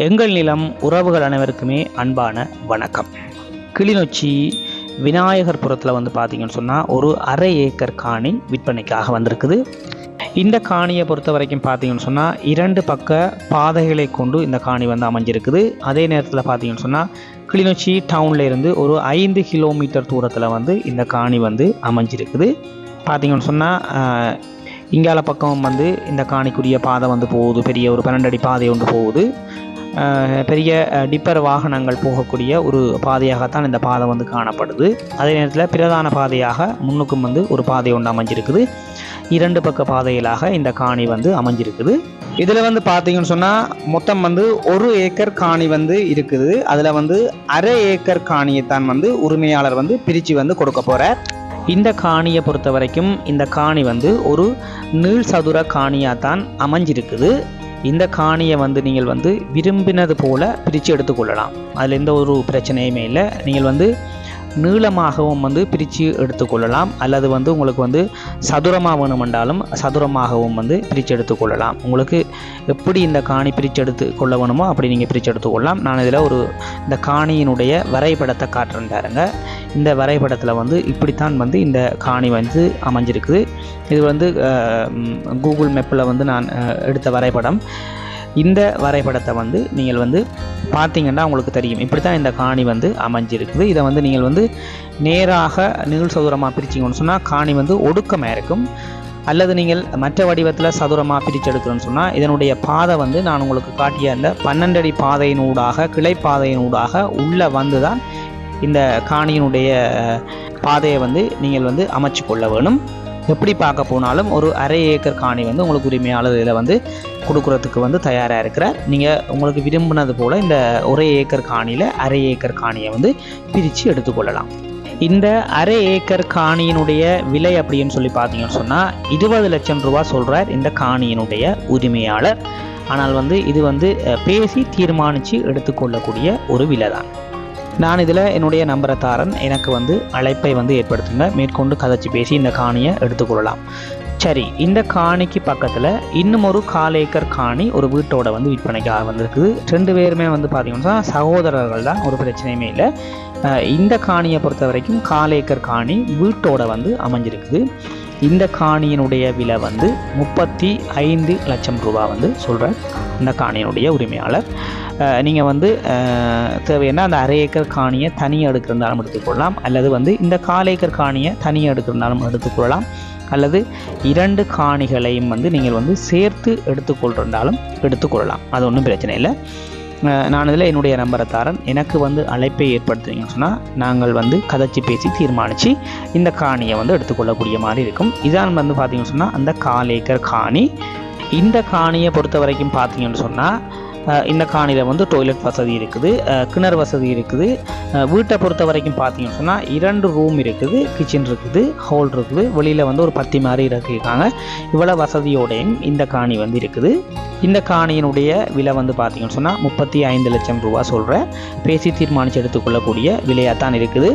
எங்கள் நிலம் உறவுகள் அனைவருக்குமே அன்பான வணக்கம். கிளிநொச்சி விநாயகர் புறத்தில் வந்து பார்த்தீங்கன்னு சொன்னால் ஒரு அரை ஏக்கர் காணி விற்பனைக்காக வந்திருக்குது. இந்த காணியை பொறுத்த வரைக்கும் பார்த்தீங்கன்னு சொன்னால் இரண்டு பக்க பாதைகளை கொண்டு இந்த காணி வந்து அமைஞ்சிருக்குது. அதே நேரத்தில் பார்த்தீங்கன்னு சொன்னால் கிளிநொச்சி டவுன்ல இருந்து ஒரு ஐந்து கிலோமீட்டர் தூரத்தில் வந்து இந்த காணி வந்து அமைஞ்சிருக்குது. பார்த்தீங்கன்னு சொன்னால் இங்கால பக்கம் வந்து இந்த காணிக்குரிய பாதை வந்து போகுது. பெரிய ஒரு பன்னெண்டு அடி பாதை ஒன்று போகுது. பெரிய டிப்பர் வாகனங்கள் போகக்கூடிய ஒரு பாதையாகத்தான் இந்த பாதை வந்து காணப்படுது. அதே நேரத்தில் பிரதான பாதையாக முன்னுக்கும் வந்து ஒரு பாதை ஒன்று அமைஞ்சிருக்குது. இரண்டு பக்க பாதைகளாக இந்த காணி வந்து அமைஞ்சிருக்குது. இதில் வந்து பார்த்தீங்கன்னு சொன்னால் மொத்தம் வந்து ஒரு ஏக்கர் காணி வந்து இருக்குது. அதில் வந்து அரை ஏக்கர் காணியைத்தான் வந்து உரிமையாளர் வந்து பிரித்து வந்து கொடுக்க போகிறார் இந்த காணியை பொறுத்த வரைக்கும் இந்த காணி வந்து ஒரு நீள் சதுர காணியாக தான் அமைஞ்சிருக்குது. இந்த காணியை வந்து நீங்கள் வந்து விரும்பினது போல பிரித்து எடுத்துக்கொள்ளலாம். அதில் எந்த ஒரு பிரச்சனையுமே இல்லை. நீங்கள் வந்து நீளமாகவும் வந்து பிரித்து எடுத்துக்கொள்ளலாம். அல்லது வந்து உங்களுக்கு வந்து சதுரமாக வேணுமென்றாலும் சதுரமாகவும் வந்து பிரித்து எடுத்துக்கொள்ளலாம். உங்களுக்கு எப்படி இந்த காணி பிரித்து எடுத்து கொள்ள வேணுமோ அப்படி நீங்கள் பிரித்து எடுத்துக்கொள்ளலாம். நான் இதில் ஒரு இந்த காணியினுடைய வரைபடத்தை காட்டுறேன் பாருங்க. இந்த வரைபடத்தில் வந்து இப்படித்தான் வந்து இந்த காணி வந்து அமைஞ்சிருக்குது. இது வந்து கூகுள் மேப்பில் வந்து நான் எடுத்த வரைபடம். இந்த வரைபடத்தை வந்து நீங்கள் வந்து பார்த்தீங்கன்னா உங்களுக்கு தெரியும். இப்படி தான் இந்த காணி வந்து அமைஞ்சிருக்குது. இதை வந்து நீங்கள் வந்து நேராக நீள் சதுரமாக பிரிச்சிங்கன்னு சொன்னால் காணி வந்து ஒடுக்கமாக இருக்கும். அல்லது நீங்கள் மற்ற வடிவத்தில் சதுரமாக பிரித்து எடுக்கிறோன்னு சொன்னால் இதனுடைய பாதை வந்து நான் உங்களுக்கு காட்டிய அந்த பன்னெண்டடி பாதையினூடாக கிளைப்பாதையினூடாக உள்ளே வந்து தான் இந்த காணியினுடைய பாதையை வந்து நீங்கள் வந்து அமைச்சு கொள்ள வேணும். எப்படி பார்க்க போனாலும் ஒரு அரை ஏக்கர் காணி வந்து உங்களுக்கு உரிமையாளர் இதில் வந்து கொடுக்குறதுக்கு வந்து தயாராக இருக்கிறார். நீங்கள் உங்களுக்கு விரும்பினது போல் இந்த ஒரே ஏக்கர் காணியில் அரை ஏக்கர் காணியை வந்து பிரித்து எடுத்துக்கொள்ளலாம். இந்த அரை ஏக்கர் காணியினுடைய விலை அப்படின்னு சொல்லி பார்த்தீங்கன்னு சொன்னால் இருபது லட்சம் ரூபா சொல்கிறார் இந்த காணியினுடைய உரிமையாளர். ஆனால் வந்து இது வந்து பேசி தீர்மானித்து எடுத்துக்கொள்ளக்கூடிய ஒரு விலை தான் நான் இதில் என்னுடைய நம்பரை தாரன். எனக்கு வந்து அழைப்பை வந்து ஏற்படுத்துங்க. மேற்கொண்டு கதைச்சி பேசி இந்த காணியை எடுத்துக்கொள்ளலாம் சரி இந்த காணிக்கு பக்கத்தில் இன்னும் ஒரு கால் ஏக்கர் காணி ஒரு வீட்டோட வந்து விற்பனைக்காக வந்திருக்குது. ரெண்டு பேருமே வந்து பார்த்தீங்கன்னா சகோதரர்கள் தான். ஒரு பிரச்சனையுமே இல்லை. இந்த காணியை பொறுத்த வரைக்கும் கால் ஏக்கர் காணி வீட்டோட வந்து அமைஞ்சிருக்குது. இந்த காணியினுடைய விலை வந்து முப்பத்தி ஐந்து லட்சம் ரூபா வந்து சொல்கிறார் இந்த காணியினுடைய உரிமையாளர். நீங்கள் வந்து தேவையான அந்த அரை ஏக்கர் காணியை தனியாக எடுக்கிறதாலும் எடுத்துக்கொள்ளலாம் அல்லது வந்து இந்த கால் ஏக்கர் காணியை தனியாக எடுக்கிறதாலும் எடுத்துக்கொள்ளலாம் அல்லது இரண்டு காணிகளையும் வந்து நீங்கள் வந்து சேர்த்து எடுத்துக்கொள்றதாலும் எடுத்துக்கொள்ளலாம் அது ஒன்றும் பிரச்சனை இல்லை. நான் இதில் என்னுடைய நம்பரை தரேன் எனக்கு வந்து அழைப்பை ஏற்படுத்துறீங்கன்னு சொன்னால் நாங்கள் வந்து கதைச்சி பேசி தீர்மானித்து இந்த காணியை வந்து எடுத்துக்கொள்ளக்கூடிய மாதிரி இருக்கும். இதான் வந்து பார்த்தீங்கன்னு சொன்னால் அந்த கால் ஏக்கர் காணி. இந்த காணியை பொறுத்த வரைக்கும் பார்த்தீங்கன்னு சொன்னால் இந்த காணியில் வந்து டொய்லெட் வசதி இருக்குது. கிணறு வசதி இருக்குது. வீட்டை பொறுத்த வரைக்கும் பார்த்தீங்கன்னு சொன்னால் இரண்டு ரூம் இருக்குது. கிச்சன் இருக்குது ஹால் இருக்குது. வெளியில் வந்து ஒரு பத்தி மாதிரி இருக்காங்க இவ்வளோ வசதியோடையும் இந்த காணி வந்து இருக்குது. இந்த காணியினுடைய விலை வந்து பார்த்தீங்கன்னு சொன்னால் முப்பத்தி ஐந்து லட்சம் ரூபா சொல்கிறேன் பேசி தீர்மானித்து எடுத்துக்கொள்ளக்கூடிய விலையாக தான் இருக்குது.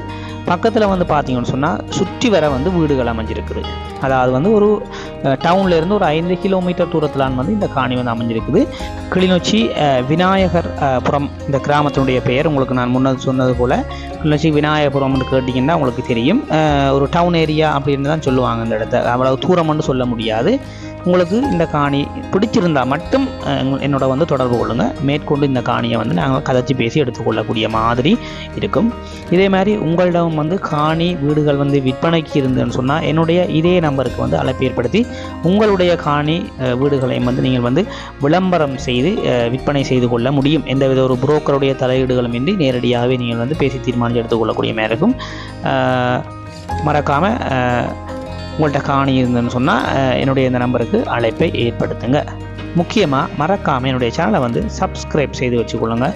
பக்கத்தில் வந்து பார்த்தீங்கன்னு சொன்னால் சுற்றி வர வந்து வீடுகள் அமைஞ்சிருக்குது. அதாவது வந்து ஒரு டவுன்லேருந்து ஒரு ஐந்து கிலோமீட்டர் தூரத்திலான் வந்து இந்த காணி வந்து அமைஞ்சிருக்குது. கிளிநொச்சி விநாயகர் புறம் இந்த கிராமத்தினுடைய பெயர் உங்களுக்கு நான் முன்னது சொன்னது போல். கிளிநொச்சி விநாயகபுரம்னு கேட்டிங்கன்னா உங்களுக்கு தெரியும். ஒரு டவுன் ஏரியா அப்படின்னு தான் சொல்லுவாங்க இந்த இடத்த. அவ்வளவு தூரம்னு சொல்ல முடியாது. உங்களுக்கு இந்த காணி பிடிச்சிருந்தா மட்டும் என்னோட வந்து தொடர்பு கொள்ளுங்கள் மேற்கொண்டு இந்த காணியை வந்து நாங்கள் கதைச்சி பேசி எடுத்துக்கொள்ளக்கூடிய மாதிரி இருக்கும். இதே மாதிரி உங்களிடம் வந்து காணி வீடுகள் வந்து விற்பனைக்கு இருந்ததுன்னு சொன்னால் என்னுடைய இதே நம்பருக்கு வந்து அழைப்பு ஏற்படுத்தி உங்களுடைய காணி வீடுகளையும் வந்து நீங்கள் வந்து விளம்பரம் செய்து விற்பனை செய்து கொள்ள முடியும். எந்தவித ஒரு புரோக்கருடைய தலையீடுகளும் இன்றி நேரடியாகவே நீங்கள் வந்து பேசி தீர்மானித்து எடுத்துக்கொள்ளக்கூடிய மாதிரி இருக்கும். மறக்காமல் உங்கள்கிட்ட காணி இருந்துன்னு சொன்னால் என்னுடைய இந்த நம்பருக்கு அழைப்பை ஏற்படுத்துங்க. முக்கியமாக மறக்காமல் என்னுடைய சேனலை வந்து சப்ஸ்கிரைப் செய்து வச்சுக்கொள்ளுங்க.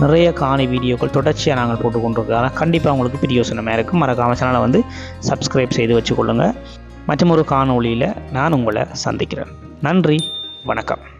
நிறைய காணி வீடியோக்கள் தொடர்ச்சியாக நாங்கள் போட்டு கொண்டிருக்கிறதால கண்டிப்பாக உங்களுக்கு பிரியோசனமாக இருக்கும் மறக்காமல் சேனலை வந்து சப்ஸ்கிரைப் செய்து வச்சுக்கொள்ளுங்கள் மற்றும் ஒரு காணொளியில் நான் உங்களை சந்திக்கிறேன். நன்றி. வணக்கம்.